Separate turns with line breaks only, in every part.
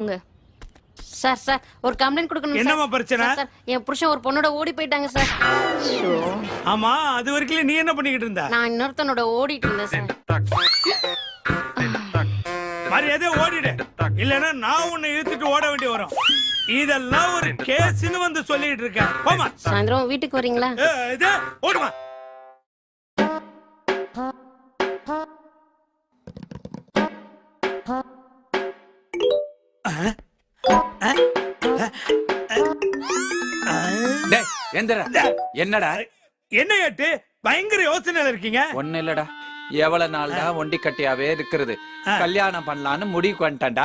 உங்க sir sir ஒரு complaint கொடுக்கணும் சார்.
என்னம்மா பிரச்சனை?
சார், என் புருஷன் ஒரு பொண்ணோட ஓடி போயிட்டாங்க சார்.
ஆமா அது வரைக்கும் நீ என்ன பண்ணிக்கிட்டு இருந்த?
நான் இன்னொருத்தனோட ஓடிட்டு இருந்தேன் சார்.
மரியாதை ஓடிடு. இல்லைன்னா நான் உன்னை இழுத்துட்டு ஓட வேண்டி வரும். இதெல்லாம் ஒரு கேஸ்னு வந்து சொல்லிட்டு இருக்க. போமா
சாயந்தரம் வீட்டுக்கு வரீங்களா?
இது ஓடுமா.
எந்திரா. என்னடா?
என்ன ஏட்டு? பயங்கர யோசனையில இருக்கீங்க.
ஒண்ணு இல்லடா. எவ்வளவு நாள்டா ஒண்டி கட்டியாவே இருக்கிறது. கல்யாணம் பண்ணலான்னு முடிவுக்கு வந்துட்டேன்டா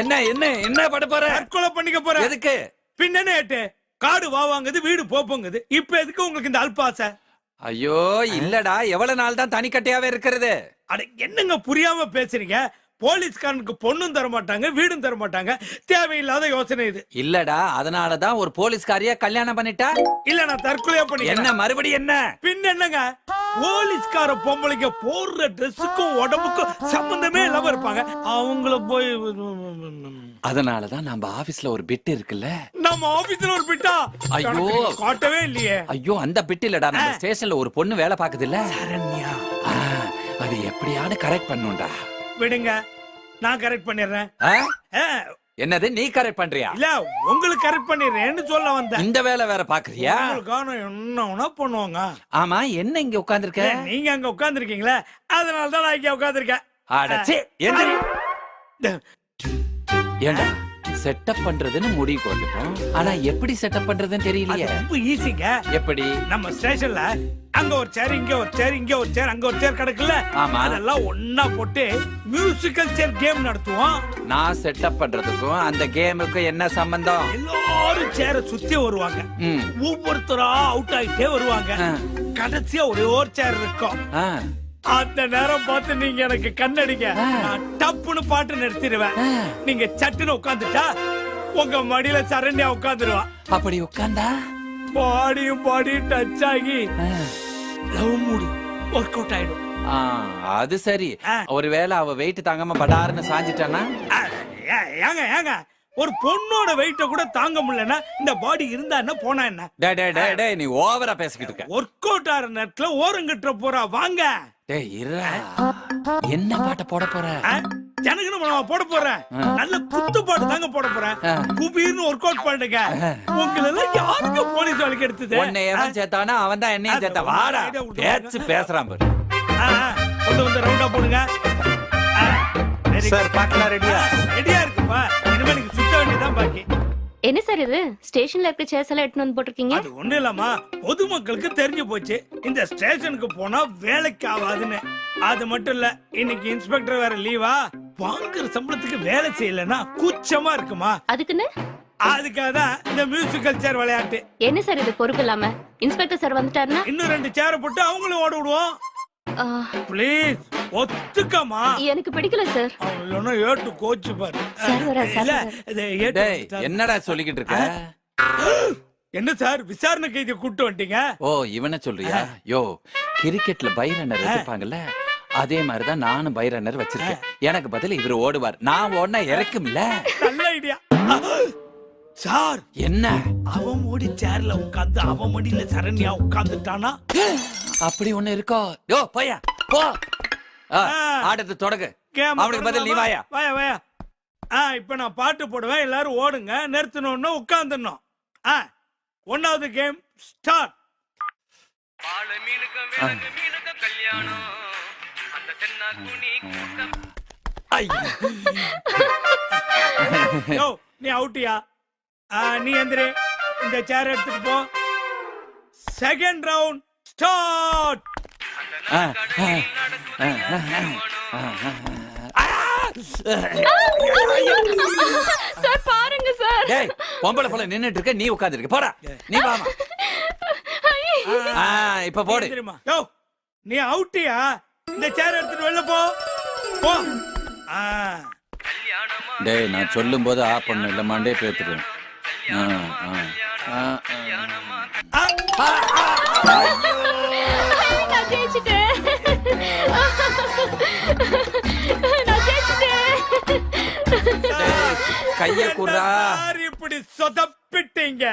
என்ன என்ன என்ன பட போற?
தற்கொலை பண்ணிக்க போற.
எதுக்கு?
பின்ன ஏட்டு? காடு வாவாங்குது வீடு போப்போங்குது. இப்ப எதுக்கு உங்களுக்கு இந்த அல்பாசை?
ஐயோ இல்லடா. எவ்வளவு நாள் தான் தனி கட்டியாவே இருக்கிறது?
அட என்னங்க புரியாம பேசுறீங்க? போலீஸ்காரனுக்கு பொண்ணும் தர மாட்டாங்க வீடும் தர மாட்டாங்க தேவையில்லாத யோசனை இது.
இல்லடா அதனாலதான் ஒரு போலீஸ்காரிய கல்யாணம் பண்ணிட்டா?
இல்ல நான் தற்கொலையா
என்ன
பண்ணிக்கிறேன்
மறுபடியும் என்ன?
பின் என்னங்க? போலீஸ்கார பொம்பளைங்க போடுற ட்ரெஸ்ஸுக்கும் உடம்புக்கும் சம்பந்தமே இல்லாம இருப்பாங்க. அவங்கள போய்
அதனாலதான் நம்ம ஆபீஸ்ல ஒரு பிட் இருக்குல்ல?
நம்ம ஆபீஸ்ல ஒரு பிட்டா
ஐயோ.
காட்டவே இல்லையே.
ஐயோ அந்த பிட் இல்லடா நம்ம ஸ்டேஷன்ல ஒரு பொண்ணு வேலை பாக்குது இல்ல
சரண்யா
அது எப்படியாவது கரெக்ட் பண்ணுண்டா
விடுங்க. நான் கரெக்ட் பண்ணிடுறேன்.
என்னது நீ கரெக்ட் பண்றியா?
இல்ல உங்களுக்கு கரெக்ட் பண்ணிடுறேன்னு சொல்ல வந்தேன்.
இந்த வேலை வேற பாக்குறியா
உங்களுக்கான என்ன பண்ணுவாங்க.
ஆமா என்ன இங்க உட்கார்ந்திருக்க?
நீங்க அங்க உட்கார்ந்திருக்கீங்களே அதனால தான் நான் இங்க உட்கார்ந்திருக்கேன்.
அடச்சி எந்திரி. ஏண்டா செட்டப் பண்றதுன்னு முடிவுக்கு வந்துட்டோம் ஆனா எப்படி செட்டப் பண்றதுன்னு தெரியலையே.
ரொம்ப ஈஸிங்க
எப்படி?
நம்ம ஸ்டேஷன்ல அங்க ஒரு சேர் இங்க ஒரு சேர் இங்க ஒரு சேர் அங்க ஒரு சேர் கிடக்குல்ல.
ஆமா.
அதெல்லாம் ஒண்ணா போட்டு மியூசிக்கல் சேர் கேம் நடத்துவோம்.
நான் செட்டப் பண்றதுக்கும் அந்த கேமுக்கும் என்ன சம்பந்தம்?
எல்லாரும் சேர சுத்தி வருவாங்க. ஒவ்வொருத்தரா அவுட் ஆயிட்டே வருவாங்க. கடைசியா ஒரே ஒரு சேர் இருக்கும். அந்த நேரம் பார்த்து நீங்க எனக்கு கண்ணடிங்க. நான் டப்புன்னு பாட்டு நிறுத்திடுவேன். நீங்க சட்டுன்னு உட்காந்துட்டா உங்க மடியில சரண்யா உட்காந்துருவா
அப்படி உட்கார்ந்தா?
பாடியும் பாடியும் டச் ஆகி. லவ் மூடு ஒர்க் அவுட் ஆயிடும்.
ஆ, அது சரி.
ஆ.
ஒருவேளை அவ வெயிட் தாங்காம படாருன்னு சாஞ்சிட்டானா?
ஆ, ஏ- ஏங்க ஏங்க. ஒரு பொண்ணோட வெயிட்ட கூட தாங்க முடியலன்னா இந்த பாடி இருந்தா என்ன போனா என்ன?
டேய் டேய் டேய் டேய் நீ ஓவரா பேசிக்கிட்டு இருக்க.
ஒர்க் அவுட் ஆற நேரத்துல ஓரங்கட்டுற போறா வாங்க.
டேய் இருடா. என்ன பாட்ட போட போற?
ஜனகன நான் போட போறேன் நல்ல குத்து பாட்டு தாங்க போட போறேன்
ஆ.
குபீர்னு ஒர்க் அவுட் பண்ணுங்க. உங்களை எல்லாம் யாருக்கு போலீஸ் வேலைக்கு எடுத்தது?
உன்னை எவன் சேர்த்தானா அவன் தான் என்னையும் சேர்த்தா. வாடா. பேச்சு பேசுறான் பாரு.
கொண்டு வந்து ரவுண்டா போடுங்க.
சார் பாக்கலாம் ரெடியா
ரெடியா இருக்குப்பா. இனிமே நீங்க சுத்த வேண்டியதான் பாக்கி.
என்ன சார் இது? ஸ்டேஷன்ல இருக்க சேர்ஸ் எல்லாம் எடுத்துன்னு வந்து போட்டிருக்கீங்க?
அது ஒண்ணு இல்லாமா பொதுமக்களுக்கு தெரிஞ்சு போச்சு. இந்த ஸ்டேஷனுக்கு போனா வேலைக்கு ஆகாதுன்னு அது மட்டும் இல்ல இன்னைக்கு இன்ஸ்பெக்டர் வேற லீவா வாங்குற சம்பளத்துக்கு வேலை செய்யலன்னா கூச்சமா இருக்குமா?
அதுக்குன்னு?
அதுக்காக தான் இந்த மியூசிக்கல் சேர் விளையாட்டு.
என்ன சார் இது பொறுப்பு இல்லாம? இன்ஸ்பெக்டர் சார் வந்துட்டாருன்னா?
இன்னும் ரெண்டு சேரை போட்டு அவங்களும் ஓட விடுவோம். ப்ளீஸ் ஒத்துக்கமா
எனக்கு பிடிக்கல சார்
அவன் இல்லைன்னா ஏட்டு கோச்சு பாரு.
சார் வரா, சார்
டேய். என்னடா சொல்லிக்கிட்டு இருக்க?
என்ன சார்? விசாரணை கைதியை கூட்டு வந்துட்டீங்க?
ஓ இவனை சொல்றியா? யோ கிரிக்கெட்ல பை ரன்னர் வச்சிருப்பாங்கல்ல? அதே மாதிரிதான் நானும் பை ரன்னர் வச்சிருக்கேன் எனக்கு பதில் இவரு ஓடுவார். நான் ஓடினா இறக்கும்ல?
நல்ல ஐடியா சார்!
என்ன?
அவன் ஓடி சேர்ல உட்கார்ந்து அவன் மடியில சரண்யா உட்கார்ந்துட்டானா?
அப்படி ஒண்ணு இருக்கோ? யோ போயா போ. ஆ,
ஆ.
ஆட்டத்தை தொடங்கு.
கேம்
அவனுக்கு பதில் நீ வாயா.
வாயா வாயா. ஆ இப்ப நான் பாட்டு போடுவேன். எல்லாரும் ஓடுங்க. நிறுத்தணும்னு உட்கார்ந்துடணும். ஆ ஒன்னாவது கேம் ஸ்டார்ட். யோ நீ அவுட்டியா நீ எந்திரி. இந்த சேர் எடுத்துட்டு போ. Second round start.
சார் பாருங்க சார்.
டேய் பொம்பளை போல நின்னுட்டு இருக்க நீ உட்கார்ந்து இருக்க போடா. நீ வாமா ஆ, இப்ப போடு.
யோ நீ அவுட்டியா இந்த சேர் எடுத்துட்டு வெளில போ. போ. ஆ.
டேய் நான் சொல்லும் போது ஆ பண்ணு இல்ல மண்டே. ஆ
நான் ஜெயிச்சிட்டேன் நான் ஜெயிச்சிட்டேன்
கைய குறா
சார் இப்படி சொதப்பிட்டீங்க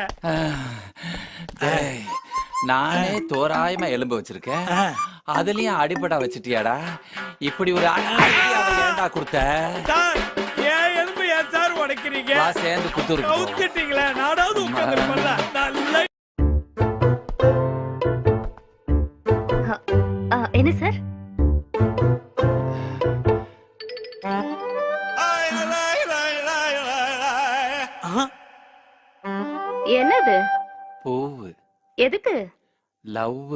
நானே தோராயமா எலும்பு வச்சிருக்கேன். அதுலயும் அடிபடா வச்சிட்டியாடா. இப்படி ஒரு ஏன்டா கொடுத்த? வா சேர்ந்து குத்துரு
உட்காந்துருப்பல நல்ல
ஆ, என்ன சார்? என்னது?
பூவு.
எதுக்கு?
லவ்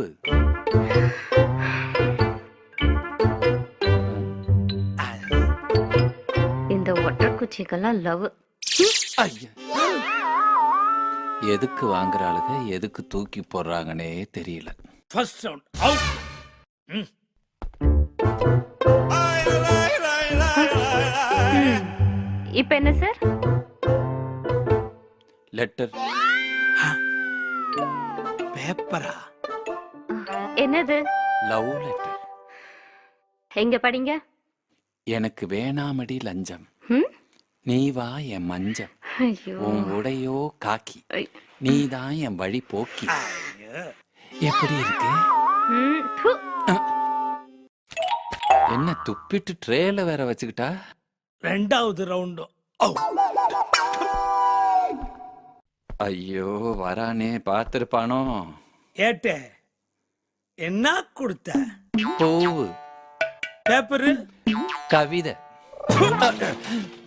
இந்த ஒட்டக்குச்சிக்கெல்லாம் லவ்.
எதுக்கு வாங்குறாளுக? எதுக்கு தூக்கி போடுறாங்கன்னே தெரியல.
ஃபர்ஸ்ட் ரவுண்ட் அவுட்
இப்ப என்ன சார்
லெட்டர்
பேப்பரா
என்னது?
லவ் லெட்டர்
எங்க படிங்க?
எனக்கு வேணாமடி லஞ்சம்.
ம்?
நீ வா என் மஞ்சம்.
ஐயோ.
உன் உடையோ காக்கி.
ஐ.
நீதான் என் வழி போக்கி. எப்படி இருக்கு. என்ன துப்பிட்டு ட்ரேல வேற வச்சுக்கிட்டா?
ரெண்டாவது ரவுண்டும்
ஐயோ வரானே பார்த்திருப்பானோ?
ஏட்டே என்ன கொடுத்த?
பூவு.
பேப்பரு?
கவிதை.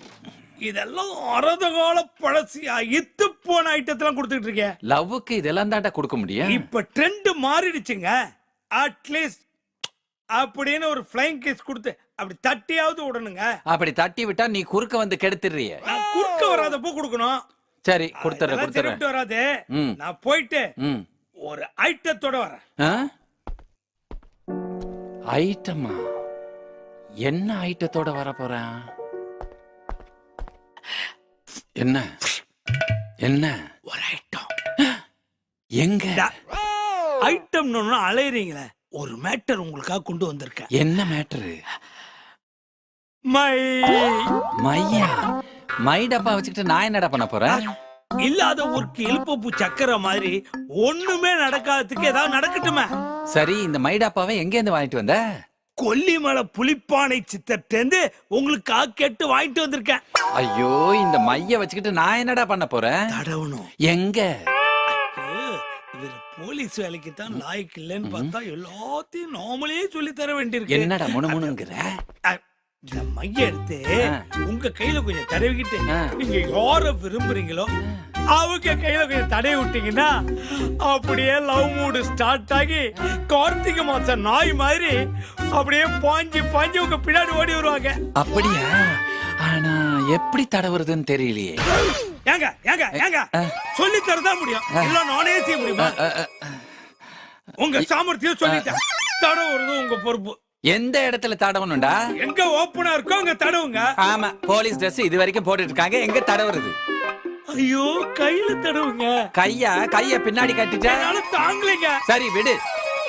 இதெல்லாம் அறத கால பழசியா? இத்து போன ஐட்டத்தெல்லாம் கொடுத்துட்டு இருக்கேன்
லவ்வுக்கு இதெல்லாம் தாண்டா கொடுக்க முடியும்.
இப்ப ட்ரெண்ட் மாறிடுச்சுங்க. அட்லீஸ்ட் அப்படின்னு ஒரு ஃப்ளைங் கேஸ் கொடுத்து அப்படி தட்டியாவது விடணுங்க.
அப்படி தட்டி விட்டா நீ குறுக்க வந்து கெடுத்துடுறிய.
நான் குறுக்க வராதப்போ கொடுக்கணும்.
சரி கொடுத்துறேன் கொடுத்துறேன்
வராது. நான் போயிட்டு ஒரு ஐட்டத்தோட வரேன்?
ஐட்டமா? என்ன ஐட்டத்தோட வர போறேன்? என்ன? என்ன?
ஒரு ஐட்டம்
எங்க?
ஐட்டம்னு அலையறீங்களே. ஒரு மேட்டர் உங்களுக்காக கொண்டு வந்திருக்கேன்.
என்ன மேட்டரு
மை
மையா? மை டப்பா வச்சுக்கிட்டு நான் என்னடா பண்ண போறேன்?
இல்லாத ஊருக்கு இழுப்பப்பு சக்கரை மாதிரி ஒண்ணுமே நடக்காததுக்கு ஏதாவது நடக்கட்டுமே.
சரி இந்த மை டப்பாவை எங்க இருந்து வாங்கிட்டு வந்த?
கொல்லிமலை புலிப்பானை சித்தர்ட்டேந்து உங்களுக்காக கேட்டு வாங்கிட்டு வந்திருக்கேன்.
ஐயோ இந்த மைய வச்சுக்கிட்டு நான் என்னடா பண்ண போறேன்?
தடவணும்.
எங்க?
இவர் போலீஸ் வேலைக்கு தான் லாய்க்கு இல்லைன்னு பார்த்தா எல்லாத்தையும் நாமளே சொல்லி தர வேண்டியிருக்கு.
என்னடா முணுமுணுங்கிற?
இந்த மைய எடுத்து. உங்க கையில கொஞ்சம் தடவிக்கிட்டு. நீங்க யார விரும்புறீங்களோ அவங்க கையில கொஞ்சம் தடவி விட்டீங்கன்னா அப்படியே லவ் மூடு ஸ்டார்ட் ஆகி கார்த்திகை மாசம் நாய் மாதிரி அப்படியே பாஞ்சு பாஞ்சு உங்க பின்னாடி ஓடி வருவாங்க.
அப்படியா? ஆனா எப்படி தடவுறதுன்னு தெரியலையே.
ஏங்க ஏங்க ஏங்க. சொல்லி தரதான் முடியும். இல்ல நானே செய்ய முடியுமா? உங்க சாமர்த்தியம் சொல்லிட்டேன் தடவுறது உங்க பொறுப்பு.
எந்த இடத்துல தடவணும்டா?
எங்க ஓப்பனா இருக்கோ அங்க தடவுங்க.
ஆமா போலீஸ் Dress இது வரைக்கும் போட்டுட்டு இருக்காங்க. எங்க தடவுறது?
ஐயோ கையில தடவுங்க.
கையா? கைய பின்னாடி கட்டிட்ட?
என்னால தாங்கலைங்க.
சரி விடு.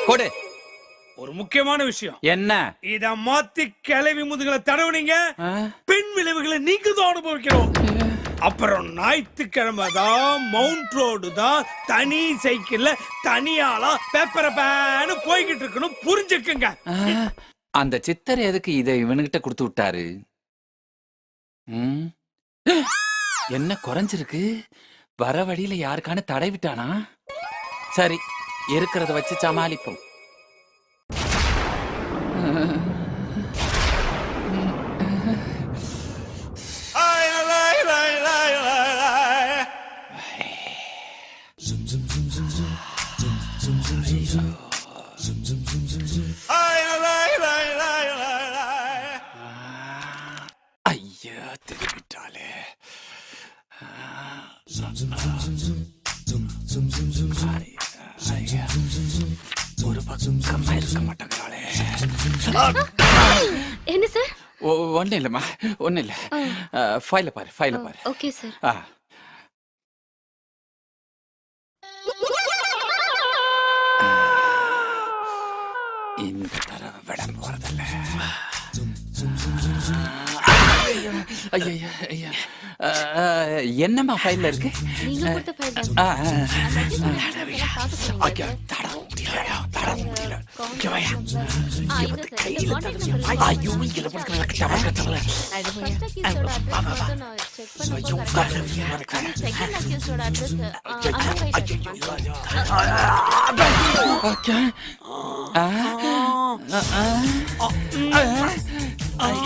கொடு.
ஒரு முக்கியமான விஷயம்.
என்ன?
இத மாத்தி கிளவி முதுகுல தடவுனீங்க.
ஆ?
பின் விளைவுகளை நீங்க தான் அனுபவிக்கிறோம் அப்புறம் ஞாயிற்றுக்கிழமை தான் மவுண்ட் ரோடு தான் தனி சைக்கிள்ல தனியாளா பேப்பர பேனு போய்கிட்டு இருக்கணும். புரிஞ்சுக்குங்க.
ஆ, அந்த சித்தர் எதுக்கு இதை இவனுகிட்ட கொடுத்து விட்டாரு? ம்? என்ன குறைஞ்சிருக்கு? வர வழியில யாருக்கான தடை விட்டானா? சரி இருக்கிறத வச்சு சமாளிப்போம். ஐயா, ஒரு பக்கமா இருக்க மாட்டேங்கிறாளே
என்ன சார்
ஒன்னும் இல்லைம்மா ஒன்னும் இல்லை. ஃபைல பாரு ஃபைல பாரு.
ஓகே சார்
ஆ. இந்த தடவை விட போறதில்ல. ஐயா ஐயா. என்னம்மா ஃபைல்ல இருக்கு?
நீங்க கொடுத்த ஃபைல் தான்.
ஐயா, தட முடியல, தட முடியல. இதுல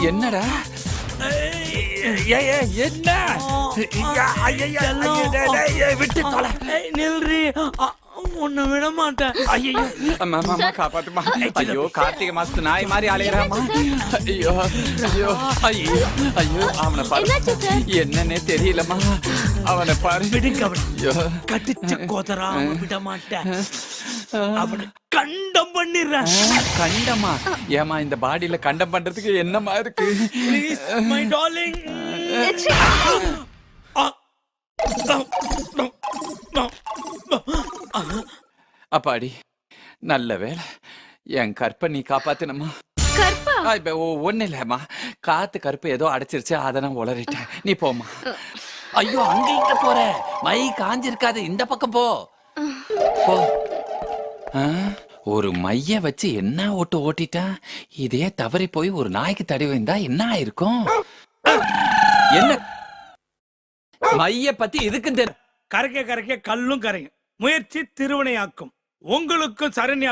என்னடா? என்ன? விட்டு தொலை.
ஏய், நில்றி. அ, உன்னை விட மாட்டேன்.
ஐயோ அம்மா அம்மா, காப்பாத்துமா. ஐயோ கார்த்திகை மாசத்து நாய் மாதிரி அலையறாமா ஐயோ ஐயோ ஐயோ ஐயோ அவனை பாரு.
என்னாச்சு சார்?
என்னன்னே தெரியலம்மா. அவனை பாரு.
விடுங்க அவனை கடிச்சு கோதராம விட மாட்டேன் அவனை கண்டம் பண்ணிடுறேன்.
கண்டமா? ஏமா இந்த பாடியில கண்டம் பண்றதுக்கு என்னமா இருக்கு?
ப்ளீஸ் மை டார்லிங்
அப்பாடி நல்ல வேலை என் கற்பை நீ காப்பாத்தினம்மா.
கற்பா?
ஆ, இப்ப ஒ- ஒண்ணும் இல்லம்மா காத்து கருப்பு ஏதோ அடைச்சிருச்சு அதை நான் உளறிட்டேன். நீ போம்மா. ஐயோ அங்க இங்க போற. மை காஞ்சிருக்காது. இந்த பக்கம் போ. போ. ஒரு மைய வச்சு என்ன ஓட்டு ஓட்டிட்டா? இதே தவறி போய் ஒரு நாய்க்கு தடி வைந்தா என்ன ஆயிருக்கும்? என்ன? மைய பத்தி இதுக்கும் தெரியும்
கரைக்க கரைக்க கல்லும் கரையும். முயற்சி திருவினையாக்கும். உங்களுக்கும் சரண்யா